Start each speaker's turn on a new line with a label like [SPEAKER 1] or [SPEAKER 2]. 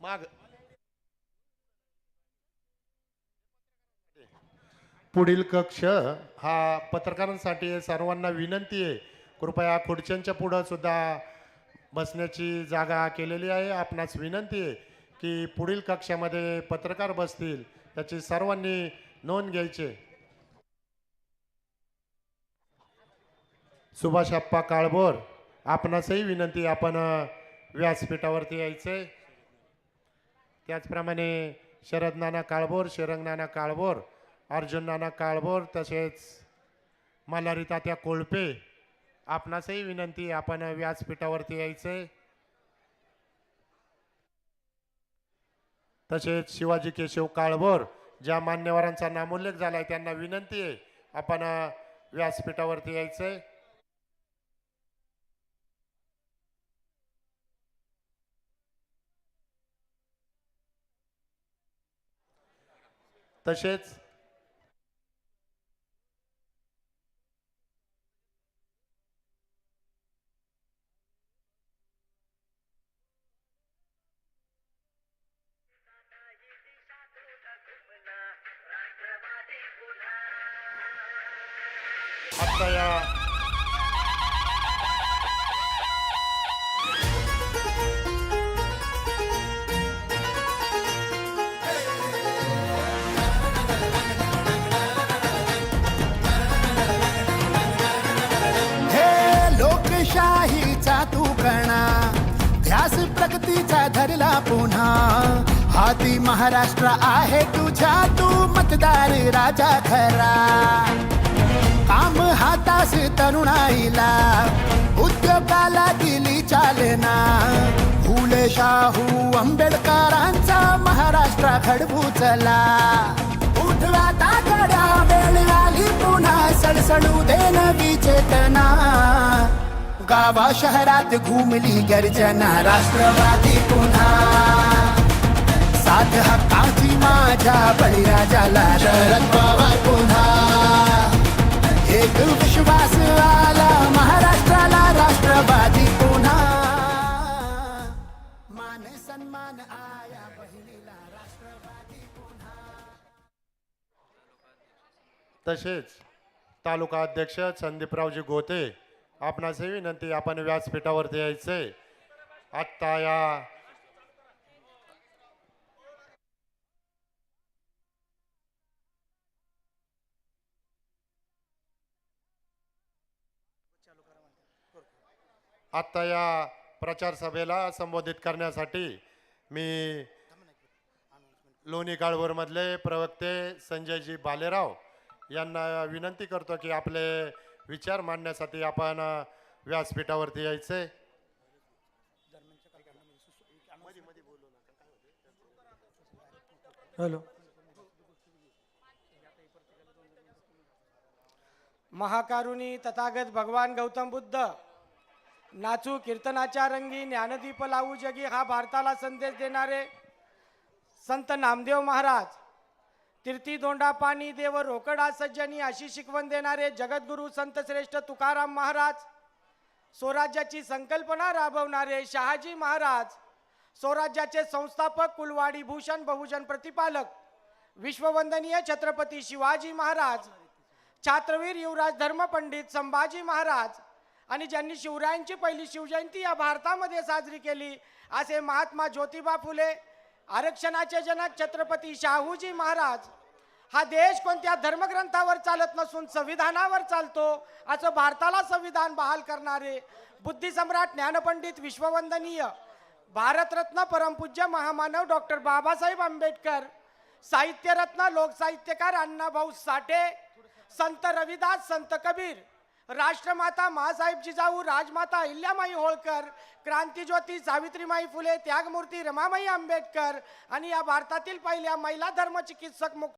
[SPEAKER 1] माग. पुढील कक्ष हा पत्रकारांसाठी सर्वांना विनंती आहे. कृपया खुर्च्यांच्या पुढं सुद्धा बसण्याची जागा केलेली आहे. आपणास विनंती आहे की पुढील कक्षामध्ये पत्रकार बसतील त्याची सर्वांनी नोंद घ्यायची. सुभाष अप्पा काळभोर आपणासही विनंती आपण व्यासपीठावरती यायचंय. त्याचप्रमाणे शरद नाना काळभोर शरंग नाना काळभोर अर्जुन नाना काळभोर तसेच मल्हारी तात्या कोळपे. आपणासही विनंती आपण व्यासपीठावरती यायचंय तसेच शिवाजी केशव काळभोर ज्या मान्यवरांचा नामोल्लेख झालाय त्यांना विनंती आहे आपण व्यासपीठावरती यायचंय तसेच आता या
[SPEAKER 2] प्रगतीचा तू प्रणा. ध्यास प्रगतीचा धरला पुन्हा. हाती महाराष्ट्र आहे तुझ्या तू मतदार राजा खरा. काम हातास तरुणाईला उद्योगाला दिली चालना. फुले शाहू आंबेडकरांचा महाराष्ट्र घडवू चला. गावा शहरात घुमली गर्जना राष्ट्रवादी पुन्हा. साथ हक्काची माझ्या बळीराजाला शरद पवार पुन्हा. एक विश्वास आला महाराष्ट्राला राष्ट्रवादी पुन्हा. मान सन्मान आया बहिणीला राष्ट्रवादी पुन्हा.
[SPEAKER 1] तसेच तालुका अध्यक्ष संदीपरावजी गोते आपणासही विनंती आपण व्यासपीठावरती यायचंय आत्ता या आत्ता या प्रचार सभेला संबोधित करण्यासाठी मी लोणी काळभोरमधले प्रवक्ते संजयजी बालेराव यांना विनंती करतो की आपले विचार मांडण्यासाठी आपण व्यासपीठावरती यायचे.
[SPEAKER 3] हॅलो. महाकारुणी तथागत भगवान गौतम बुद्ध नाचू कीर्तनाच्या रंगी ज्ञानदीप लावू जगी हा भारताला संदेश देणारे संत नामदेव महाराज तीर्थी धोंडा पाणी देव रोकडा सज्जनी अशी शिकवण देणारे जगद्गुरु संत श्रेष्ठ तुकाराम महाराज स्वराज्याची संकल्पना राबवणारे शहाजी महाराज स्वराज्याचे संस्थापक कुलवाडी भूषण बहुजन प्रतिपालक विश्ववंदनीय छत्रपती शिवाजी महाराज छात्रवीर युवराज धर्मपंडित संभाजी महाराज आणि ज्यांनी शिवरायांची पहिली शिवजयंती या भारतामध्ये साजरी केली असे महात्मा ज्योतिबा फुले आरक्षणाचे जनक छत्रपती शाहूजी महाराज हा देश कोणत्या धर्मग्रंथावर चालत नसून संविधानावर चालतो असं भारताला संविधान बहाल करणारे बुद्धिसम्राट ज्ञानपंडित विश्ववंदनीय भारतरत्न परमपूज्य महामानव डॉक्टर बाबासाहेब आंबेडकर साहित्यरत्न लोकसाहित्यकार अण्णाभाऊ साठे संत रविदास संत कबीर राष्ट्रमाता महासाहेब जिजाऊ राजमाता अहिल्यामाई होळकर क्रांतीज्योती सावित्रीमाई फुले त्यागमूर्ती रमामाई आंबेडकर आणि या भारतातील पहिल्या महिला धर्मचिकित्सक मुक्त